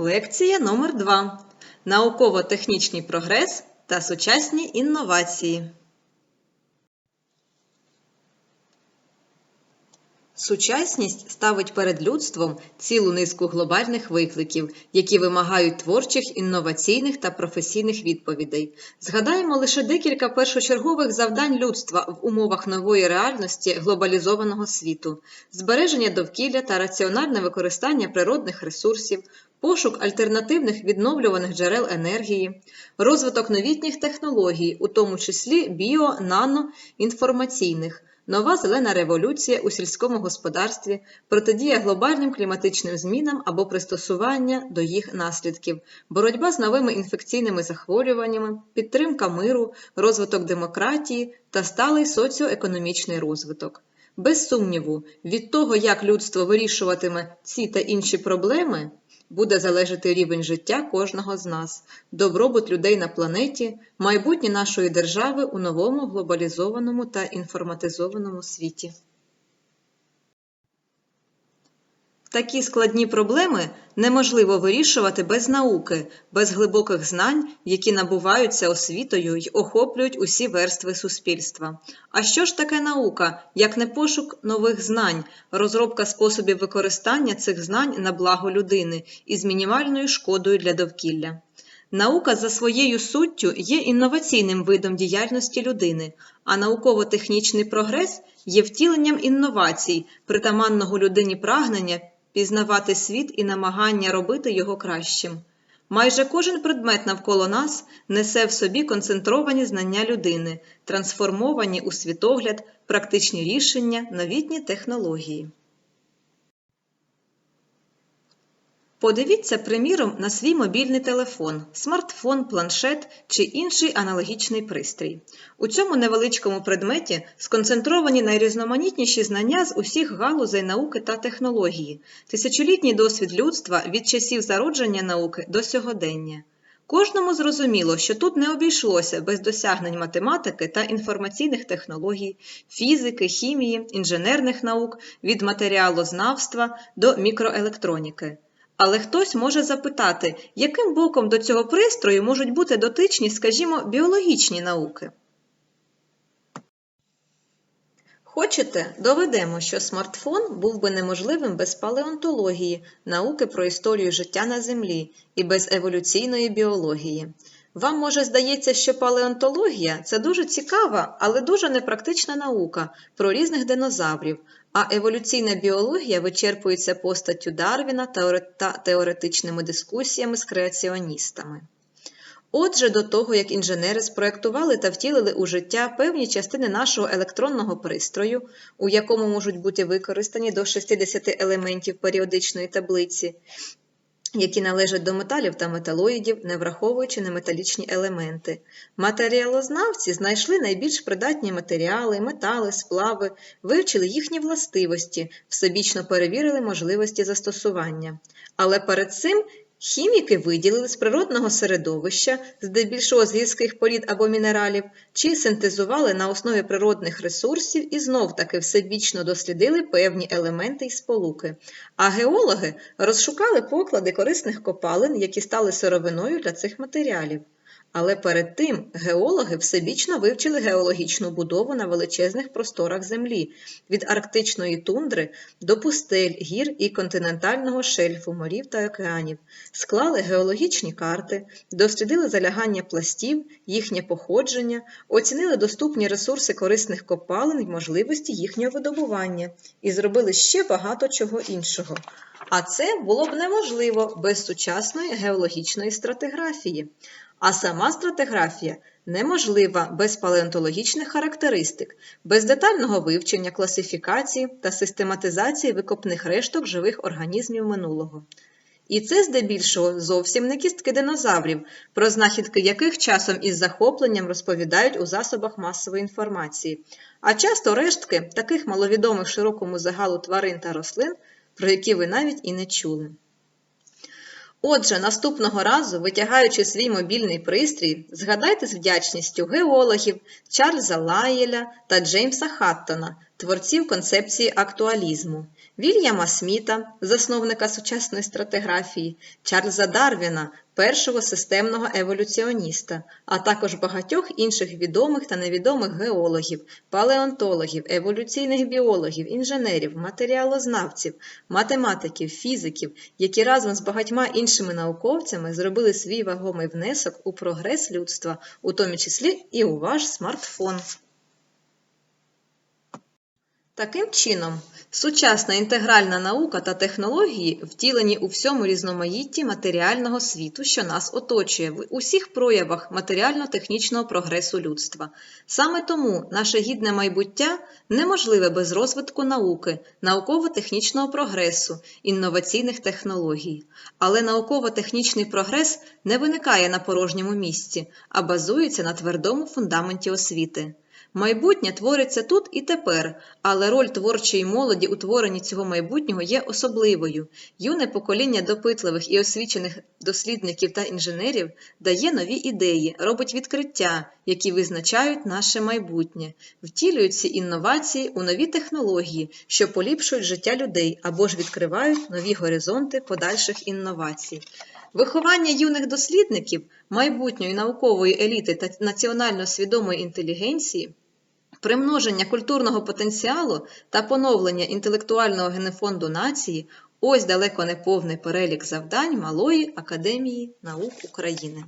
Лекція номер 2 Науково-технічний прогрес та сучасні інновації. Сучасність ставить перед людством цілу низку глобальних викликів, які вимагають творчих, інноваційних та професійних відповідей. Згадаємо лише декілька першочергових завдань людства в умовах нової реальності глобалізованого світу: збереження довкілля та раціональне використання природних ресурсів, пошук альтернативних відновлюваних джерел енергії, розвиток новітніх технологій, у тому числі біо, нано, інформаційних, нова зелена революція у сільському господарстві, протидія глобальним кліматичним змінам або пристосування до їх наслідків, боротьба з новими інфекційними захворюваннями, підтримка миру, розвиток демократії та сталий соціоекономічний розвиток. Без сумніву, від того, як людство вирішуватиме ці та інші проблеми, буде залежати рівень життя кожного з нас, добробут людей на планеті, майбутнє нашої держави у новому глобалізованому та інформатизованому світі. Такі складні проблеми неможливо вирішувати без науки, без глибоких знань, які набуваються освітою й охоплюють усі верстви суспільства. А що ж таке наука, як не пошук нових знань, розробка способів використання цих знань на благо людини із мінімальною шкодою для довкілля? Наука за своєю суттю є інноваційним видом діяльності людини, а науково-технічний прогрес є втіленням інновацій, притаманного людині прагнення пізнавати світ і намагання робити його кращим. Майже кожен предмет навколо нас несе в собі концентровані знання людини, трансформовані у світогляд, практичні рішення, новітні технології. Подивіться, приміром, на свій мобільний телефон, смартфон, планшет чи інший аналогічний пристрій. У цьому невеличкому предметі сконцентровані найрізноманітніші знання з усіх галузей науки та технології, тисячолітній досвід людства від часів зародження науки до сьогодення. Кожному зрозуміло, що тут не обійшлося без досягнень математики та інформаційних технологій, фізики, хімії, інженерних наук, від матеріалознавства до мікроелектроніки. Але хтось може запитати, яким боком до цього пристрою можуть бути дотичні, скажімо, біологічні науки. Хочете, доведемо, що смартфон був би неможливим без палеонтології, науки про історію життя на Землі і без еволюційної біології. Вам може здається, що палеонтологія це дуже цікава, але дуже непрактична наука про різних динозаврів, а еволюційна біологія вичерпується постаттю Дарвіна та теоретичними дискусіями з креаціоністами. Отже, до того, як інженери спроектували та втілили у життя певні частини нашого електронного пристрою, у якому можуть бути використані до 60 елементів періодичної таблиці, які належать до металів та металоїдів, не враховуючи неметалічні елементи. Матеріалознавці знайшли найбільш придатні матеріали, метали, сплави, вивчили їхні властивості, всебічно перевірили можливості застосування. Але перед цим Хіміки виділили з природного середовища, здебільшого з гірських порід або мінералів, чи синтезували на основі природних ресурсів і знов-таки всебічно дослідили певні елементи і сполуки. А геологи розшукали поклади корисних копалин, які стали сировиною для цих матеріалів. Але перед тим геологи всебічно вивчили геологічну будову на величезних просторах Землі від арктичної тундри до пустель, гір і континентального шельфу, морів та океанів, склали геологічні карти, дослідили залягання пластів, їхнє походження, оцінили доступні ресурси корисних копалин і можливості їхнього видобування і зробили ще багато чого іншого. А це було б неможливо без сучасної геологічної стратиграфії. А сама стратиграфія неможлива без палеонтологічних характеристик, без детального вивчення, класифікації та систематизації викопних решток живих організмів минулого. І це здебільшого зовсім не кістки динозаврів, про знахідки яких часом із захопленням розповідають у засобах масової інформації, а часто рештки таких маловідомих широкому загалу тварин та рослин, про які ви навіть і не чули. Отже, наступного разу, витягаючи свій мобільний пристрій, згадайте з вдячністю геологів Чарльза Лаєля та Джеймса Хаттона творців концепції актуалізму, Вільяма Сміта, засновника сучасної стратиграфії, Чарльза Дарвіна, першого системного еволюціоніста, а також багатьох інших відомих та невідомих геологів, палеонтологів, еволюційних біологів, інженерів, матеріалознавців, математиків, фізиків, які разом з багатьма іншими науковцями зробили свій вагомий внесок у прогрес людства, у тому числі і у ваш смартфон. Таким чином, сучасна інтегральна наука та технології втілені у всьому різноманітті матеріального світу, що нас оточує, в усіх проявах матеріально-технічного прогресу людства. Саме тому наше гідне майбуття неможливе без розвитку науки, науково-технічного прогресу, інноваційних технологій. Але науково-технічний прогрес не виникає на порожньому місці, а базується на твердому фундаменті освіти. Майбутнє твориться тут і тепер, але роль творчої молоді у творенні цього майбутнього є особливою. Юне покоління допитливих і освічених дослідників та інженерів дає нові ідеї, робить відкриття, які визначають наше майбутнє, втілюють ці інновації у нові технології, що поліпшують життя людей або ж відкривають нові горизонти подальших інновацій. Виховання юних дослідників, майбутньої наукової еліти та національно свідомої інтелігенції, примноження культурного потенціалу та поновлення інтелектуального генофонду нації ось далеко не повний перелік завдань Малої академії наук України.